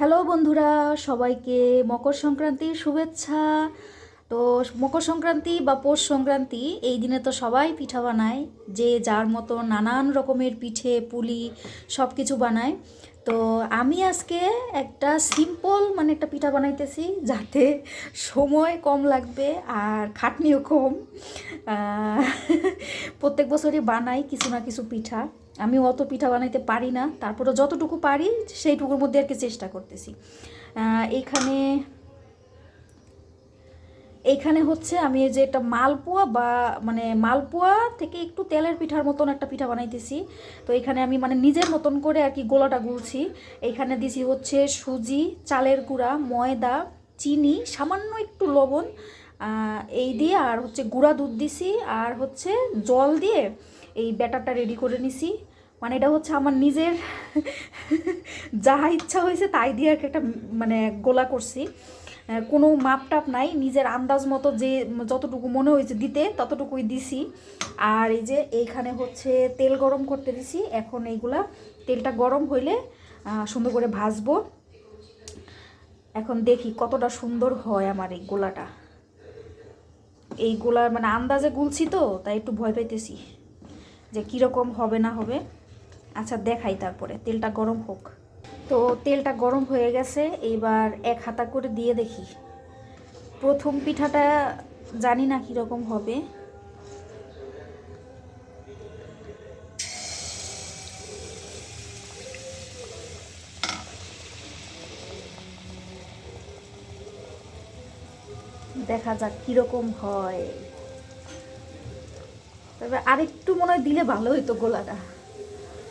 Hello বন্ধুরা, সবাইকে মকর সংক্রান্তির শুভেচ্ছা। তো মকর সংক্রান্তি বা পৌষ সংক্রান্তি, এই দিনে তো সবাই পিঠা বানায়, যে যার মতো নানান রকমের পিঠে, পুলি সব কিছু বানায়। তো আমি আজকে একটা সিম্পল মানে একটা পিঠা বানাইতেছি, যাতে সময় কম লাগবে আর খাটনিও কম। প্রত্যেক বছরই বানাই কিছু না কিছু পিঠা। আমি অত পিঠা বানাইতে পারি না তারপরে যতটুকু পারি সেইটুকুর মধ্যে আর কি চেষ্টা করতেছি। এইখানে এইখানে হচ্ছে আমি যে একটা মালপোয়া বা মানে মালপোয়া থেকে একটু তেলের পিঠার মতন একটা পিঠা বানাইতেছি। তো এখানে আমি মানে নিজের মতন করে আর কি গোলাটা গুলছি। এইখানে দিছি হচ্ছে সুজি, চালের গুঁড়া, ময়দা, চিনি, সামান্য একটু লবণ এই দিয়ে আর হচ্ছে গুঁড়া দুধ দিছি। আর হচ্ছে জল দিয়ে এই ব্যাটারটা রেডি করে নিছি। মানে এটা হচ্ছে আমার নিজের যাহা ইচ্ছা হয়েছে তাই দিয়ে আর একটা মানে গোলা করছি। কোনো মাপ টাপ নাই, নিজের আন্দাজ মতো যে যতটুকু মনে হয়েছে দিতে ততটুকুই দিছি। আর এই যে এইখানে হচ্ছে তেল গরম করতে দিছি। এখন এইগুলা তেলটা গরম হইলে সুন্দর করে ভাজবো। এখন দেখি কতটা সুন্দর হয় আমার এই গোলাটা। এই গোলার মানে আন্দাজে গুলছি তো, তাই একটু ভয় পাইতেছি যে কীরকম হবে না হবে। আচ্ছা দেখাই তারপরে। তেলটা গরম হোক। তো তেলটা গরম হয়ে গেছে এবার এক হাতা করে দিয়ে দেখি। প্রথম পিঠাটা জানি না কীরকম হবে। দেখা যাক কীরকম হয়। তবে আরেকটু মনে হয় দিলে ভালো হইতো গোলাটা।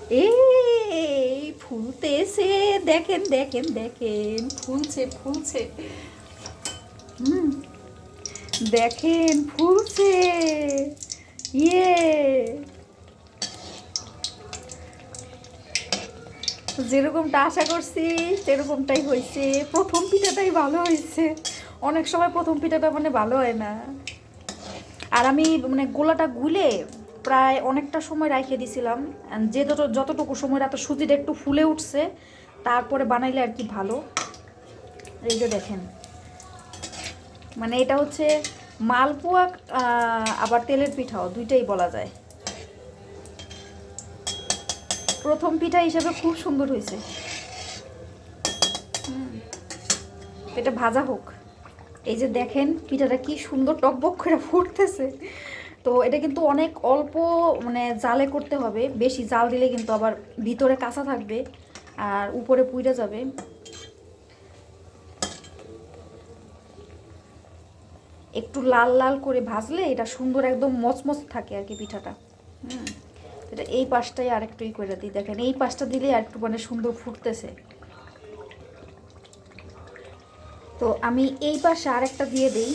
এই ফুলতেছে দেখেন দেখেন দেখেন, ফুলছে ফুলছে। হুম, দেখেন, ফুলছে। ইয়ে। যেরকমটা আশা করছি, সেরকমটাই হয়েছে। প্রথম পিঠাটাই ভালো হয়েছে। অনেক সময় প্রথম পিঠাটা মানে ভালো হয় না। আর আমি মানে গোলাটা গুলে প্রায় অনেকটা সময় রাখে দিছিলাম। যে যত, যতটুকু সময় রাখতে সুজিটা একটু ফুলে উঠছে, তারপরে বানাইলে আর কি ভালো। এই যে দেখেন। মানে এটা হচ্ছে মালপোয়া আবার তেলের পিঠাও, দুইটাই বলা যায়। প্রথম পিঠা হিসেবে খুব সুন্দর হয়েছে। এটা ভাজা হোক। এই যে দেখেন, পিঠাটা কি সুন্দর টকবক করে ফুটতেছে। তো এটা কিন্তু অনেক অল্প মানে জালে করতে হবে। বেশি জাল দিলে কিন্তু আবার ভিতরে কাঁচা থাকবে আর উপরে পুইরা যাবে। একটু লাল লাল করে ভাজলে এটা সুন্দর একদম মচমচ থাকে আর কি পিঠাটা। হুম, এটা এই পাশটাই আর একটু ই করে দিই। দেখেন, এই পাশটা দিলে আর একটু মানে সুন্দর ফুটতেছে। তো আমি এই পাশে আরেকটা দিয়ে দিই।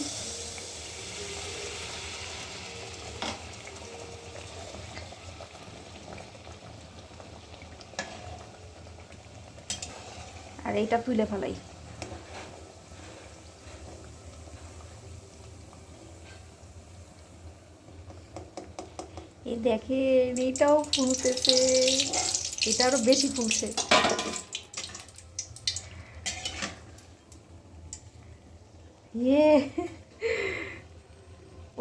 আর এইটা তুলে ফেলাই। এই দেখেন এইটাও ফুলতেছে। এটা আরও বেশি ফুলছে। ইয়ে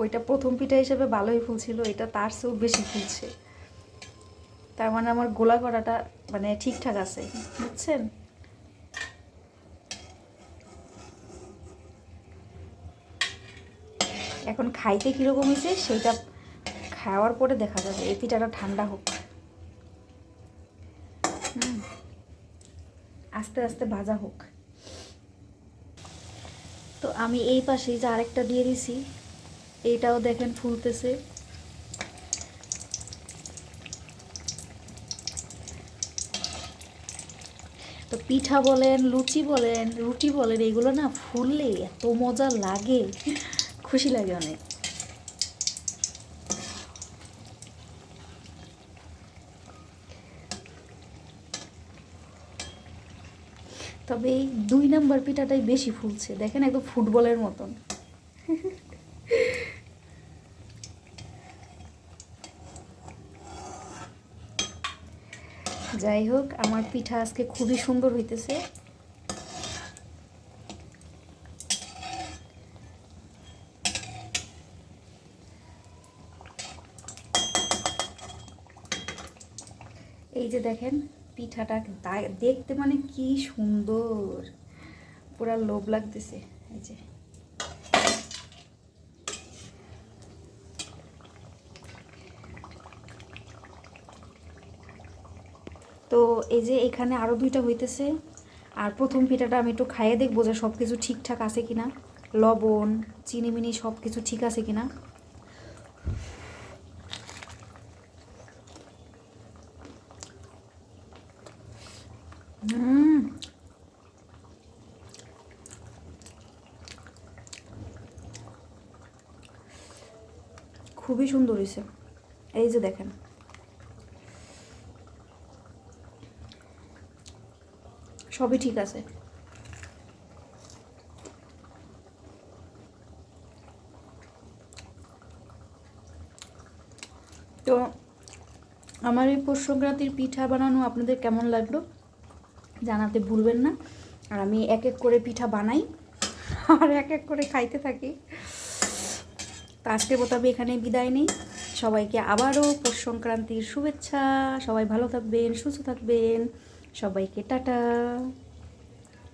ওইটা প্রথম পিঠা হিসেবে ভালোই ফুলছিল, এটা তার চেয়েও বেশি ফুলছে। তার মানে আমার গোলা করাটা মানে ঠিকঠাক আছে, বুঝছেন? এখন খাইতে কীরকম হয়েছে সেটা খাওয়ার পরে দেখা যাবে। এই পিঠাটা ঠান্ডা হোক। আস্তে আস্তে ভাজা হোক। তো আমি এই পাশেই যে আরেকটা দিয়ে দিছি, এইটাও দেখেন ফুলতেছে। তো পিঠা বলেন, লুচি বলেন, রুটি বলেন, এগুলো না ফুললে এত মজা লাগে। খুশি লাগে অনেক। তবে এই দুই নাম্বার পিঠাটাই বেশি ফুলছে। দেখেন একদম ফুটবলের মতন। যাই হোক, আমার পিঠা আজকে খুবই সুন্দর হইতেছে। যে দেখেন, পিঠাটা দেখতে মানে কি সুন্দর। পুরা লোভ লাগতেছে, এই যে। তো এই যে এখানে আরও দুইটা হইতেছে। আর প্রথম পিঠাটা আমি একটু খাইয়ে দেখব যে সব কিছু ঠিকঠাক আছে কিনা। লবণ চিনি মিনি সব কিছু ঠিক আছে কিনা। খুবই সুন্দর হয়েছে। এই যে দেখেন। সবই ঠিক আছে। তো আমার এই পৌষ সংক্রান্তির পিঠা বানানো আপনাদের কেমন লাগল? জানাতে ভুলবেন না। আর আমি এক এক করে পিঠা বানাই, আর এক এক করে খাইতে থাকি। তো আজকের মতো আমি এখানে বিদায় নেই। সবাইকে আবারও পৌষ সংক্রান্তির শুভেচ্ছা। সবাই ভালো থাকবেন, সুস্থ থাকবেন। সবাইকে টাটা।